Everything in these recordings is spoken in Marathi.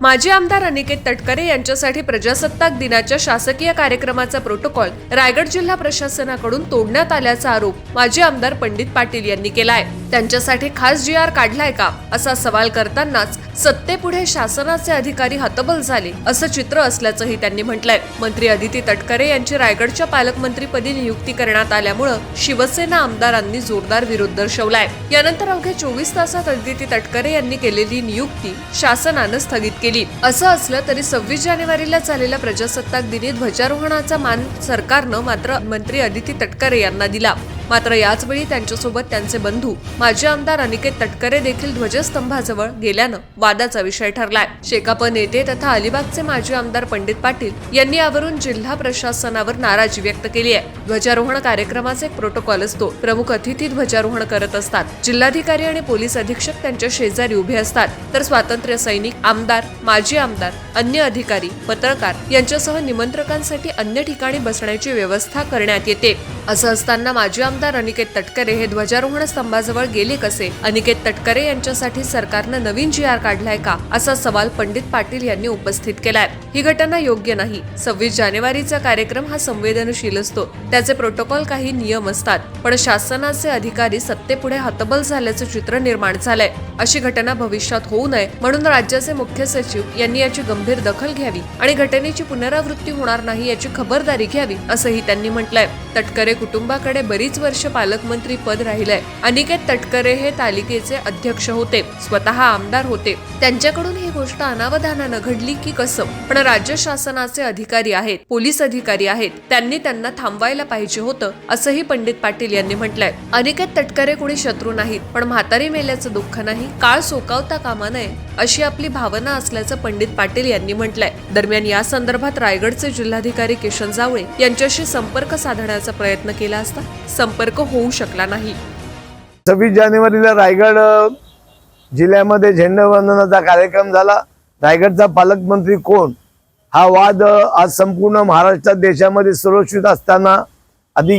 माजी आमदार अनिकेत तटकरे यांच्यासाठी प्रजासत्ताक दिनाच्या शासकीय कार्यक्रमाचा प्रोटोकॉल रायगड जिल्हा प्रशासनाकडून तोडण्यात आल्याचा आरोप माजी आमदार पंडित पाटील यांनी केलाय. त्यांच्यासाठी खास जी आर काढलाय का? असा सवाल करतानाच सत्तेपुढे शासनाचे अधिकारी हतबल झाले असं चित्र असल्याचंही त्यांनी म्हटलंय. मंत्री अदिती तटकरे यांची रायगडच्या पालकमंत्रीपदी नियुक्ती करण्यात आल्यामुळं शिवसेना आमदारांनी जोरदार विरोध दर्शवलाय. यानंतर अवघ्या चोवीस तासात अदिती तटकरे यांनी केलेली नियुक्ती शासनानं स्थगित केली. असं असलं तरी सव्वीस जानेवारीला झालेल्या प्रजासत्ताक दिनी ध्वजारोहणाचा मान सरकारनं मात्र मंत्री अदिती तटकरे यांना दिला. मात्र याचवेळी त्यांच्यासोबत त्यांचे बंधू माजी आमदार अनिकेत तटकरे देखील ध्वजस्तंभाजवळ गेल्यानं वादाचा विषय ठरलाय. शेकाप नेते तथा अलिबागचे माजी आमदार पंडित पाटील यांनी यावरून जिल्हा प्रशासनावर नाराजी व्यक्त केली आहे. ध्वजारोहण कार्यक्रमाचा एक प्रोटोकॉल असतो. प्रमुख अतिथी ध्वजारोहण करत असतात. जिल्हाधिकारी आणि पोलीस अधीक्षक त्यांच्या शेजारी उभे असतात. तर स्वातंत्र्य सैनिक आमदार माजी आमदार अन्य अधिकारी पत्रकार यांच्यासह निमंत्रकांसाठी अन्य ठिकाणी बसण्याची व्यवस्था करण्यात येते. असं असताना माजी आमदार अनिकेत तटकरे हे ध्वजारोहण स्तंभाजवळ गेले कसे? अनिकेत तटकरे यांच्यासाठी सरकारनं नवीन जी आर काढलाय का? असा सवाल पंडित पाटील यांनी उपस्थित केलाय. ही घटना योग्य नाही. सव्वीस जानेवारीचा कार्यक्रम हा संवेदनशील असतो. त्या त्याचे प्रोटोकॉल काही नियम असतात पण शासनाचे अधिकारी सत्तेपुढे हतबल झाल्याचं चित्र निर्माण झालंय. अशी घटना भविष्यात होऊ नये म्हणून राज्याचे मुख्य सचिव यांनी याची गंभीर दखल घ्यावी आणि घटनेची पुनरावृत्ती होणार नाही याची खबरदारी घ्यावी असंही त्यांनी म्हटलंय. तटकरे कुटुंबाकडे बरीच वर्ष पालकमंत्री पद राहिलंय. अनिकेत तटकरे हे तालिकेचे अध्यक्ष होते स्वतः आमदार होते. त्यांच्याकडून ही गोष्ट अनावधानानं घडली की कसं? पण राज्य शासनाचे अधिकारी आहेत पोलीस अधिकारी आहेत. त्यांनी त्यांना थांबवायला पाहिजे होतं असंही पंडित पाटील यांनी म्हटलंय. अनिकेत तटकरे कोणी शत्रू नाहीत पण म्हातारी मेल्याचं दुःख नाही काळ सोकावता कामा नये अशी आपली भावना असल्याचं पंडित पाटील यांनी म्हटलंय. दरम्यान या संदर्भात रायगडचे जिल्हाधिकारी किशन जावळे यांच्याशी संपर्क साधण्याचा प्रयत्न केला असता संपर्क होऊ शकला नाही. सव्वीस जानेवारीला रायगड जिल्ह्यामध्ये झेंडवंदनाचा कार्यक्रम झाला. रायगडचा पालकमंत्री कोण? हा वाद आज संपूर्ण महाराष्ट्रात देशामध्ये सुरक्षित असताना आधी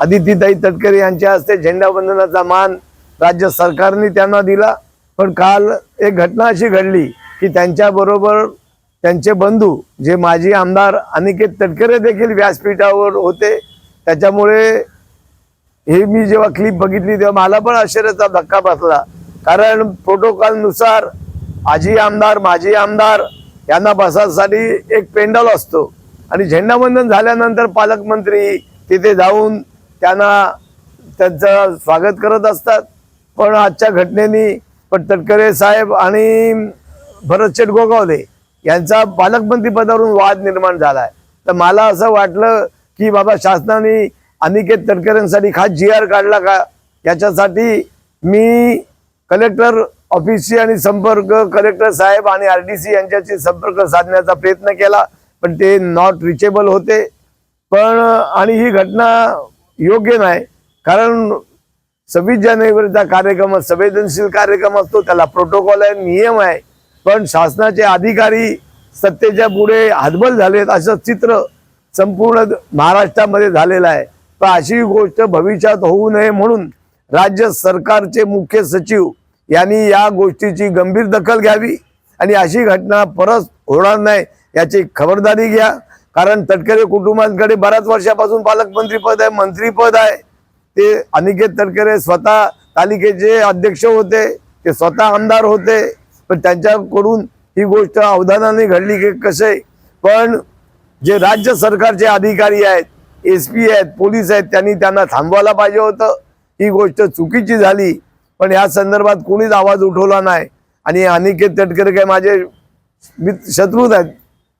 आदितीताई तटकरे यांच्या हस्ते झेंडावंदनाचा मान राज्य सरकारने त्यांना दिला. पण काल एक घटना अशी घडली की त्यांच्याबरोबर त्यांचे बंधू जे माजी आमदार अनिकेत तटकरे देखील व्यासपीठावर होते. त्याच्यामुळे हे मी जेव्हा क्लिप बघितली तेव्हा मला पण आश्चर्याचा धक्का बसला. कारण प्रोटोकॉलनुसार आजी आमदार माजी आमदार यांना बसासाठी एक पेंडल असतो. आणि झेंडावंदन झाल्यानंतर पालकमंत्री तिथे जाऊन त्यांना त्यांचं स्वागत करत असतात. पण आजच्या घटनेने पण तटकरे साहेब आणि भरतशेठ गोगावले यांचा पालकमंत्री पदावरून वाद निर्माण झालाय. तर मला असं वाटलं की बाबा शासनाने अनिकेत तटकरेंसाठी खास जी आर काढला का? याच्यासाठी मी कलेक्टर ऑफिसशी आणि संपर्क कलेक्टर साहेब आणि आर डी सी यांच्याशी संपर्क साधण्याचा प्रयत्न केला पण ते नॉट रिचेबल होते. पण आणि ही घटना योग्य नाही. कारण सव्वीस जानेवारीचा कार्यक्रम संवेदनशील कार्यक्रम असतो त्याला प्रोटोकॉल आहे नियम आहे. पण शासनाचे अधिकारी सत्तेच्या पुढे हातबल झालेत असं चित्र संपूर्ण महाराष्ट्रामध्ये झालेलं आहे. तर अशी गोष्ट भविष्यात होऊ नये म्हणून राज्य सरकारचे मुख्य सचिव यांनी या गोष्टीची गंभीर दखल घ्यावी आणि अशी घटना परत होणार नाही याची खबरदारी घ्या. कारण तटकरे कुटुंबांकडे बऱ्याच वर्षापासून पालकमंत्री पद आहे मंत्रीपद आहे. ते अनिकेत तटकरे स्वतः तालिकेचे अध्यक्ष होते ते स्वतः आमदार होते. पण त्यांच्याकडून ही गोष्ट अवधानाने घडली की कसे पण जे राज्य सरकारचे अधिकारी आहेत एस पी आहेत पोलीस आहेत त्यांनी त्यांना थांबवायला पाहिजे होतं. ही गोष्ट चुकीची झाली. पण या संदर्भात कोणीच आवाज उठवला नाही. आणि अनिकेत तटकरे काय माझे मित्र शत्रूच आहेत.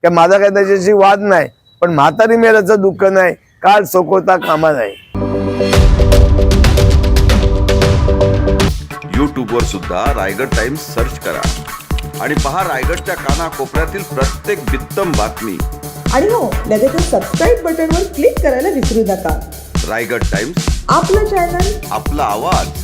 काय माझा काय त्याच्याशी वाद नाही पण म्हातारी मेल्याचं दुःख नाही काळ सोकवता कामा नाही. यूट्यूबवर सुद्धा रायगड टाइम्स सर्च करा. आणि पहा रायगडच्या कानाकोपऱ्यातील प्रत्येक बित्तम बातमी. आणि हो लगेचच सबस्क्राईब बटनवर क्लिक करायला विसरू नका. रायगड टाइम्स आपलं चॅनल आपला आवाज.